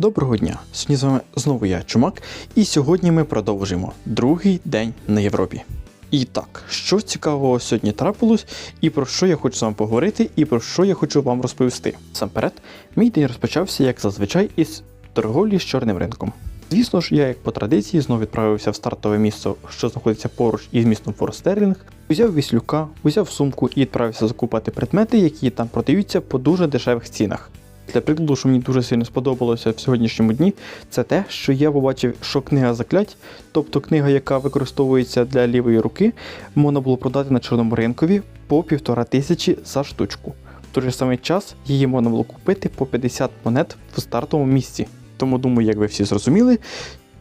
Доброго дня! Сьогодні з вами знову я, Чумак, і сьогодні ми продовжуємо другий день на Європі. І так, що цікавого сьогодні трапилось, і про що я хочу з вами поговорити, і про що я хочу вам розповісти. Самперед, мій день розпочався, як зазвичай, із торговлі з чорним ринком. Звісно ж, я, як по традиції, знову відправився в стартове місце, що знаходиться поруч із містом Форстерлінг, узяв віслюка, узяв сумку і відправився закупати предмети, які там продаються по дуже дешевих цінах. Для прикладу, що мені дуже сильно сподобалося в сьогоднішньому дні, це те, що я побачив, що книга заклять, тобто книга, яка використовується для лівої руки, можна було продати на чорному ринкові по півтора тисячі за штучку. В той же самий час її можна було купити по 50 монет в стартовому місці. Тому думаю, як ви всі зрозуміли,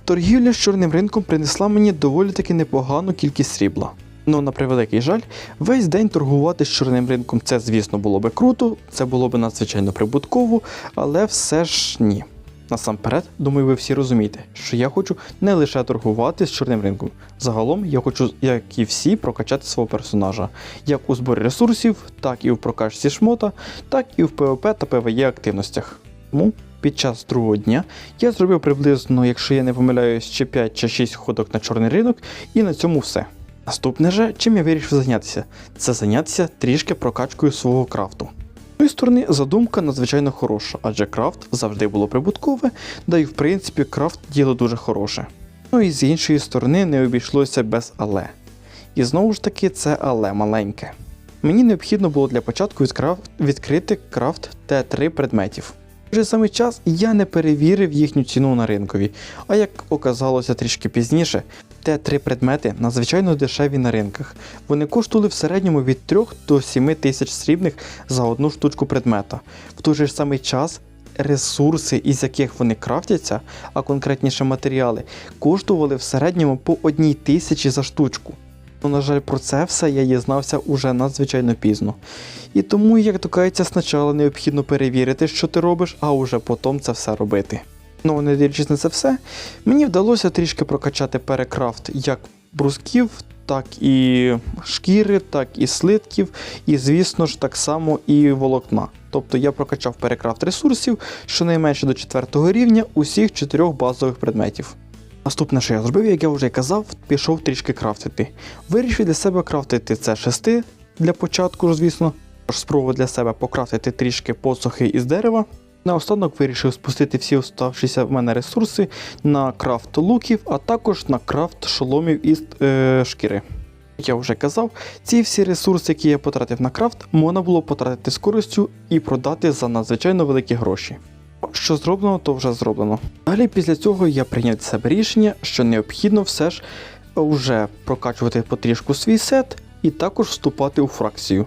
торгівля з чорним ринком принесла мені доволі таки непогану кількість срібла. Ну, на превеликий жаль, весь день торгувати з чорним ринком це, звісно, було би круто, це було б надзвичайно прибутково, але все ж ні. Насамперед, думаю, ви всі розумієте, що я хочу не лише торгувати з чорним ринком. Загалом я хочу, як і всі, прокачати свого персонажа, як у зборі ресурсів, так і в прокачці шмота, так і в ПВП та ПВЕ активностях. Тому під час другого дня я зробив приблизно, якщо я не помиляюсь, чи 5 чи 6 ходок на чорний ринок, і на цьому все. Наступне же, чим я вирішив зайнятися, це зайнятися трішки прокачкою свого крафту. З моєї сторони, задумка надзвичайно хороша, адже крафт завжди було прибуткове, да й в принципі крафт діло дуже хороше. Ну і з іншої сторони не обійшлося без але. І знову ж таки, це але маленьке. Мені необхідно було для початку відкрити крафт Т3 предметів. Вже саме час я не перевірив їхню ціну на ринкові, а як оказалося трішки пізніше, Т3 предмети надзвичайно дешеві на ринках. Вони коштували в середньому від 3 до 7 тисяч срібних за одну штучку предмета. В той же ж самий час ресурси, із яких вони крафтяться, а конкретніше матеріали, коштували в середньому по одній тисячі за штучку. Ну, на жаль, про це все я дізнався уже надзвичайно пізно. І тому, як то кажеться, спочатку необхідно перевірити, що ти робиш, а уже потім це все робити. Ну, не дивлячись на це все, мені вдалося трішки прокачати перекрафт як брусків, так і шкіри, так і слитків, і, звісно ж, так само і волокна. Тобто я прокачав перекрафт ресурсів щонайменше до 4 рівня усіх чотирьох базових предметів. Наступне, що я зробив, як я вже казав, пішов трішки крафтити. Вирішив для себе крафтити це 6 для початку, звісно. Тож спробував для себе покрафтити трішки посохи із дерева. Наостанок вирішив спустити всі оставшіся в мене ресурси на крафт луків, а також на крафт шоломів із е, шкіри. Як я вже казав, ці всі ресурси, які я потратив на крафт, можна було потратити з користю і продати за надзвичайно великі гроші. Що зроблено, то вже зроблено. Далі після цього я прийняв для себе рішення, що необхідно все ж вже прокачувати потрішку свій сет і також вступати у фракцію.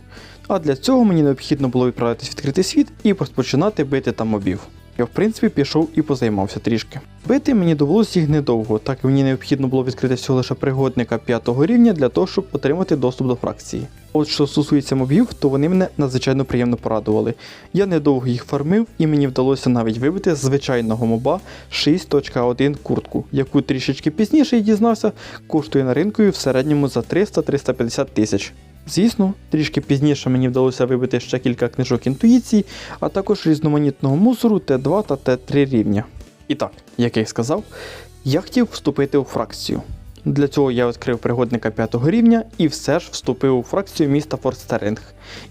А для цього мені необхідно було відправитись в відкритий світ і розпочинати бити там мобів. Я в принципі пішов і позаймався трішки. Бити мені довелося їх недовго, так як мені необхідно було відкрити всього лише пригодника 5 рівня для того, щоб отримати доступ до фракції. От що стосується мобів, то вони мене надзвичайно приємно порадували. Я недовго їх фармив, і мені вдалося навіть вибити звичайного моба 6.1 куртку, яку трішечки пізніше я дізнався, коштує на ринку в середньому за 300-350 тисяч. Звісно, трішки пізніше мені вдалося вибити ще кілька книжок інтуїції, а також різноманітного мусору Т2 та Т3 рівня. І так, як я й сказав, я хотів вступити у фракцію. Для цього я відкрив пригодника 5 рівня і все ж вступив у фракцію міста Форстеринг.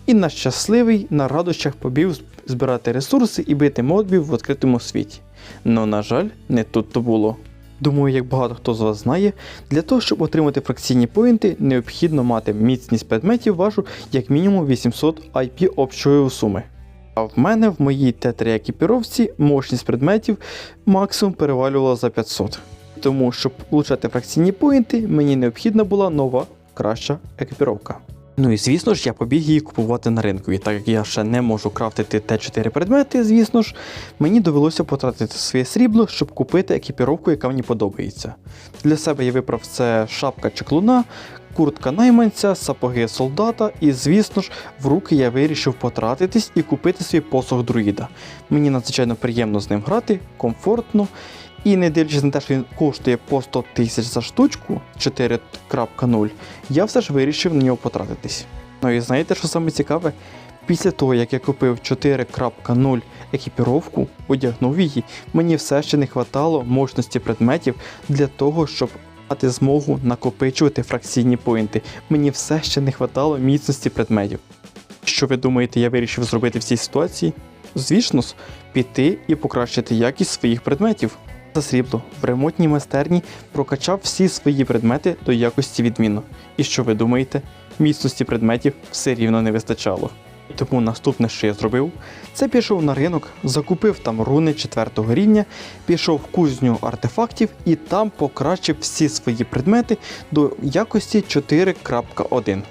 І на щасливий на радощах побів збирати ресурси і бити модбів в відкритому світі. Но, на жаль, не тут то було. Думаю, як багато хто з вас знає, для того, щоб отримати фракційні поінти, необхідно мати міцність предметів вашу як мінімум 800 IP общої суми. А в мене в моїй Т3 екіпіровці мощність предметів максимум перевалювала за 500. Тому, щоб получати фракційні поінти, мені необхідна була нова краща екіпіровка. Ну і звісно ж, я побіг її купувати на ринку. І так як я ще не можу крафтити Т4 предмети, звісно ж, мені довелося потратити своє срібло, щоб купити екіпіровку, яка мені подобається. Для себе я вибрав це шапка чеклуна, куртка найманця, сапоги солдата, і, звісно ж, в руки я вирішив потратитись і купити свій посох друїда. Мені надзвичайно приємно з ним грати, комфортно. І не дивлячись на те, що він коштує по 100 тисяч за штучку 4.0, я все ж вирішив на нього потратитись. Ну і знаєте, що саме цікаве? Після того, як я купив 4.0 екіпіровку, одягнув її, мені все ще не вистачало мощності предметів для того, щоб мати змогу накопичувати фракційні поінти. Мені все ще не вистачало міцності предметів. Що ви думаєте, я вирішив зробити в цій ситуації? Звісно піти і покращити якість своїх предметів. За срібло в ремонтній майстерні прокачав всі свої предмети до якості відмінно. І що ви думаєте? Міцності предметів все рівно не вистачало. Тому наступне, що я зробив, це пішов на ринок, закупив там руни 4 рівня, пішов в кузню артефактів і там покращив всі свої предмети до якості 4.1.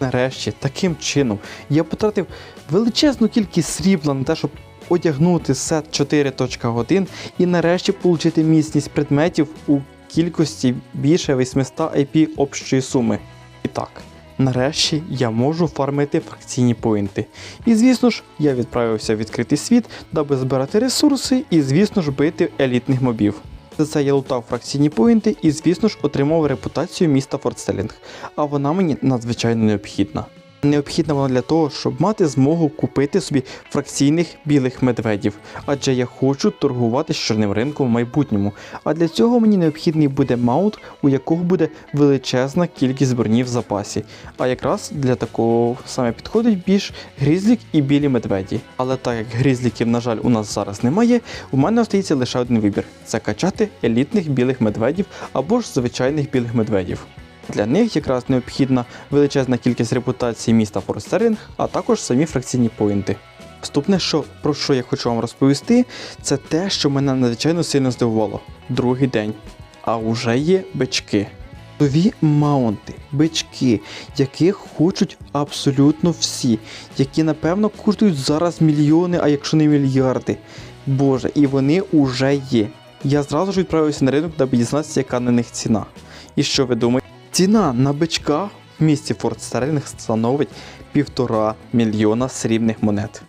Нарешті, таким чином, я потратив величезну кількість срібла на те, щоб одягнути сет 4.1 і нарешті отримати міцність предметів у кількості більше 800 IP общої суми. І так, нарешті я можу фармити фракційні поінти. І звісно ж, я відправився в відкритий світ, даби збирати ресурси і, звісно ж, бити елітних мобів. За це я лутав фракційні поінти і, звісно ж, отримав репутацію міста Фортстелінг, а вона мені надзвичайно необхідна. Необхідна вона для того, щоб мати змогу купити собі фракційних білих медведів, адже я хочу торгувати з чорним ринком в майбутньому. А для цього мені необхідний буде маунт, у якого буде величезна кількість бронів в запасі. А якраз для такого саме підходить більш грізлік і білі медведі. Але так як грізліків, на жаль, у нас зараз немає, у мене остається лише один вибір: це качати елітних білих медведів або ж звичайних білих медведів. Для них якраз необхідна величезна кількість репутації міста Форстеринг, а також самі фракційні поінти. Наступне, що, про що я хочу вам розповісти, це те, що мене надзвичайно сильно здивувало. Другий день. А вже є бички. Нові маунти, бички, яких хочуть абсолютно всі, які напевно коштують зараз мільйони, а якщо не мільярди. Боже, і вони уже є. Я зразу ж відправився на ринок, даби дізнатися, яка на них ціна. І що ви думаєте? Ціна на бичка в місті Форт Стерлінг становить півтора мільйона срібних монет.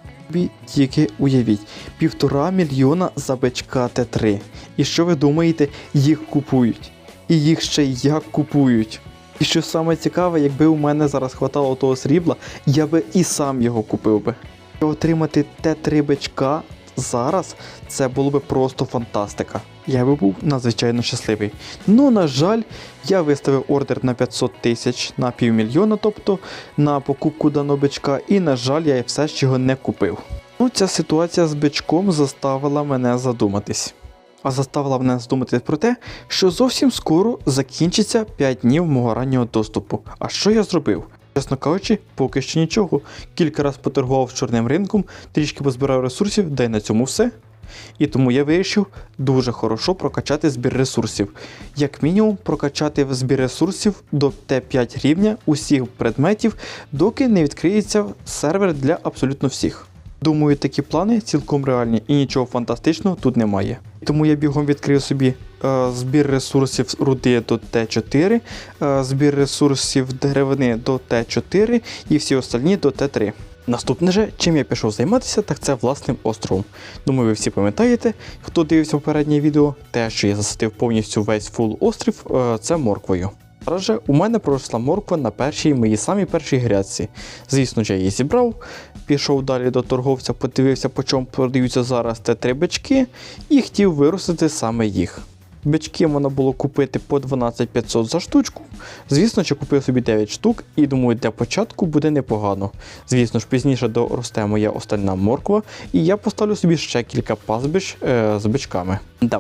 Тільки уявіть, півтора мільйона за бичка Т3. І що ви думаєте, їх купують? І їх ще як купують. І що саме цікаве, якби у мене зараз хватало того срібла, я би і сам його купив би. Отримати Т3 бичка зараз це було би просто фантастика. Я би був надзвичайно щасливий. Ну, на жаль, я виставив ордер на 500 тисяч на півмільйона, тобто на покупку даного бичка, і, на жаль, я все ж його не купив. Ну, ця ситуація з бичком заставила мене задуматись. А заставила мене задуматись про те, що зовсім скоро закінчиться 5 днів мого раннього доступу. А що я зробив? Чесно кажучи, поки що нічого. Кілька разів поторгував чорним ринком, трішки позбирав ресурсів, да й на цьому все. І тому я вирішив дуже хорошо прокачати збір ресурсів. Як мінімум, прокачати збір ресурсів до Т5 рівня усіх предметів, доки не відкриється сервер для абсолютно всіх. Думаю, такі плани цілком реальні і нічого фантастичного тут немає. Тому я бігом відкрив собі е, збір ресурсів руди до Т4, е, збір ресурсів деревини до Т4 і всі остальні до Т3. Наступне же, чим я пішов займатися, так це власним островом. Думаю, ви всі пам'ятаєте, хто дивився попереднє відео, те, що я засадив повністю весь фул острів, е, це морквою. Зараз у мене проросла морква на першій моїй самій першій грядці. Звісно я її зібрав, пішов далі до торговця, подивився, по чому продаються зараз те три бички, і хотів виростити саме їх. Бички можна було купити по 12500 за штучку. Звісно, що купив собі 9 штук і думаю, для початку буде непогано. Звісно ж, пізніше доросте моя остальна морква, і я поставлю собі ще кілька пастбищ е, з бичками. Да.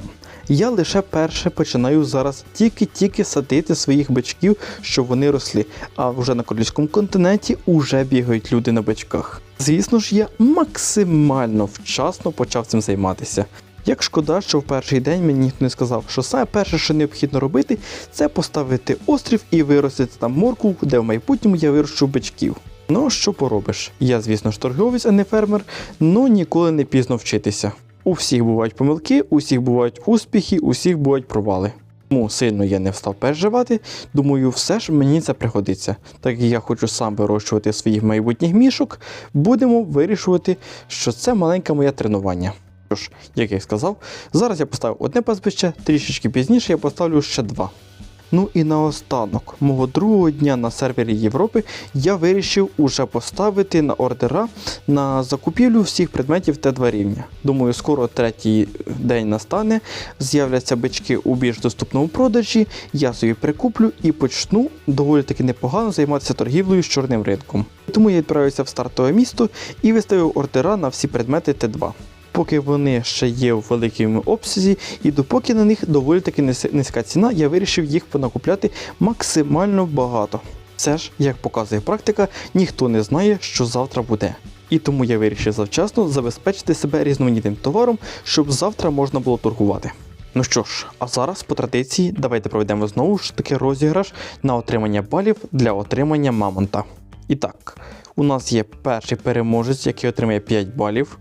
Я лише перше починаю зараз тільки-тільки садити своїх бичків, щоб вони росли. А вже на королівському континенті уже бігають люди на бичках. Звісно ж, я максимально вчасно почав цим займатися. Як шкода, що в перший день мені ніхто не сказав, що саме перше, що необхідно робити, це поставити острів і виростити там морку, де в майбутньому я вирощу бичків. Ну, що поробиш? Я, звісно ж, торговець, а не фермер, ну ніколи не пізно вчитися. У всіх бувають помилки, у всіх бувають успіхи, у всіх бувають провали. Тому сильно я не встав переживати. Думаю, все ж мені це пригодиться. Так як я хочу сам вирощувати своїх майбутніх мішок, будемо вирішувати, що це маленьке моє тренування. Що ж, як я й сказав, зараз я поставив одне пастбище, трішечки пізніше я поставлю ще два. Ну і наостанок, мого другого дня на сервері Європи я вирішив уже поставити на ордера на закупівлю всіх предметів Т2 рівня. Думаю, скоро третій день настане, з'являться бички у більш доступному продажі, я собі прикуплю і почну доволі таки непогано займатися торгівлею з чорним ринком. Тому я відправився в стартове місто і виставив ордера на всі предмети Т2 поки вони ще є у великому обсязі, і допоки на них доволі таки низька ціна, я вирішив їх понакупляти максимально багато. Все ж, як показує практика, ніхто не знає, що завтра буде. І тому я вирішив завчасно забезпечити себе різноманітним товаром, щоб завтра можна було торгувати. Ну що ж, а зараз по традиції давайте проведемо знову ж таки розіграш на отримання балів для отримання мамонта. І так, у нас є перший переможець, який отримає 5 балів.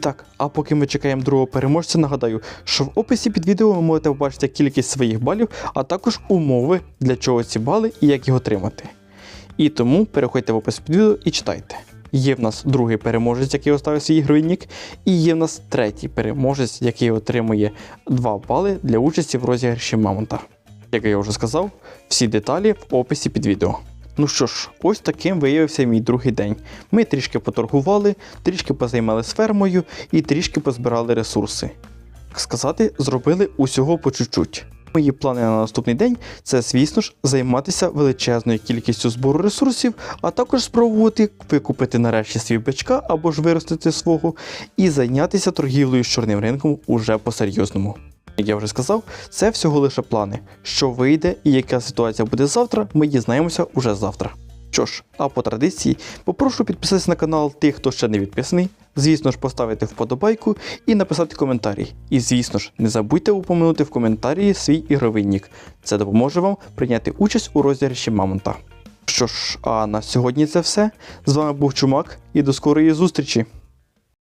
Так, а поки ми чекаємо другого переможця, нагадаю, що в описі під відео ви можете побачити кількість своїх балів, а також умови, для чого ці бали і як їх отримати. І тому переходьте в опис під відео і читайте. Є в нас другий переможець, який оставив свій ігровий і є в нас третій переможець, який отримує 2 бали для участі в розіграші Мамонта. Як я вже сказав, всі деталі в описі під відео. Ну що ж, ось таким виявився мій другий день. Ми трішки поторгували, трішки позаймалися фермою і трішки позбирали ресурси. Так сказати, зробили усього по чуть-чуть. Мої плани на наступний день це, звісно ж, займатися величезною кількістю збору ресурсів, а також спробувати викупити нарешті свій бичка або ж виростити свого, і зайнятися торгівлею з чорним ринком уже по-серйозному. Як я вже сказав, це всього лише плани. Що вийде і яка ситуація буде завтра, ми дізнаємося уже завтра. Що ж, а по традиції, попрошу підписатися на канал тих, хто ще не підписаний, звісно ж, поставити вподобайку і написати коментарі. І звісно ж, не забудьте упомянути в коментарі свій ігровий нік. Це допоможе вам прийняти участь у розіграші Мамонта. Що ж, а на сьогодні це все. З вами був Чумак і до скорої зустрічі!